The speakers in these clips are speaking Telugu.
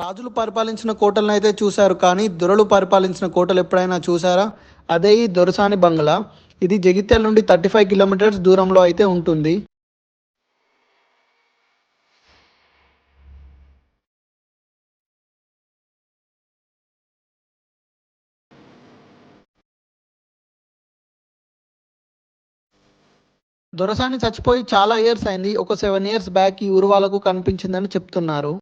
రాజులు పరిపాలించిన కోటలను అయితే చూశారు కానీ దొరలు పరిపాలించిన కోటలు ఎప్పుడైనా చూసారా అదే ఈ దొరసాని బంగ్లా. ఇది జగిత్యాల నుండి థర్టీ ఫైవ్ కిలోమీటర్స్ దూరంలో అయితే ఉంటుంది. దొరసాని చచ్చిపోయి చాలా ఇయర్స్ అయింది. ఒక సెవెన్ ఇయర్స్ బ్యాక్ ఈ ఊరు వాళ్ళకు కనిపించిందని చెప్తున్నారు.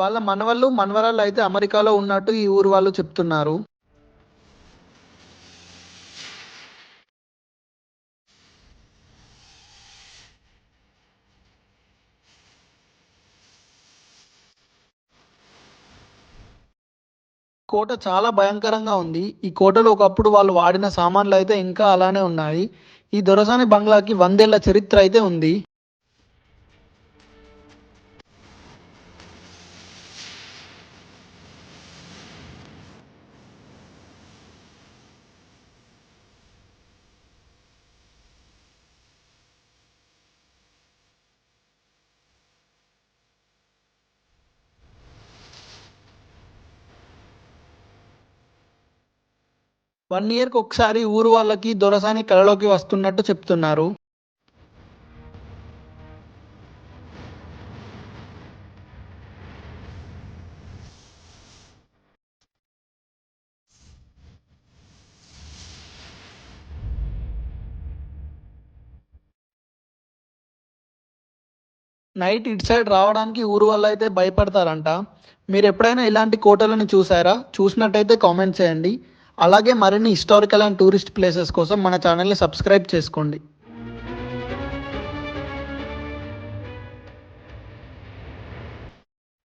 వాళ్ళ మనవళ్ళు మనవరాలు అయితే అమెరికాలో ఉన్నట్టు ఈ ఊరు వాళ్ళు చెప్తున్నారు. కోట చాలా భయంకరంగా ఉంది. ఈ కోటలో ఒకప్పుడు వాళ్ళు వాడిన సామాన్లు అయితే ఇంకా అలానే ఉన్నాయి. ఈ దొరసాని బంగ్లాకి వందేళ్ళ చరిత్ర అయితే ఉంది. వన్ ఇయర్కి ఒకసారి ఊరు వాళ్ళకి దొరసాని కళలోకి వస్తున్నట్టు చెప్తున్నారు. నైట్ ఇటు సైడ్ రావడానికి ఊరు వాళ్ళు అయితే భయపడతారంట. మీరు ఎప్పుడైనా ఇలాంటి కోటలను చూసారా? చూసినట్టయితే కామెంట్ చేయండి. అలాగే మరిన్ని హిస్టారికల్ అండ్ టూరిస్ట్ ప్లేసెస్ కోసం మన ఛానల్ని సబ్స్క్రైబ్ చేసుకోండి.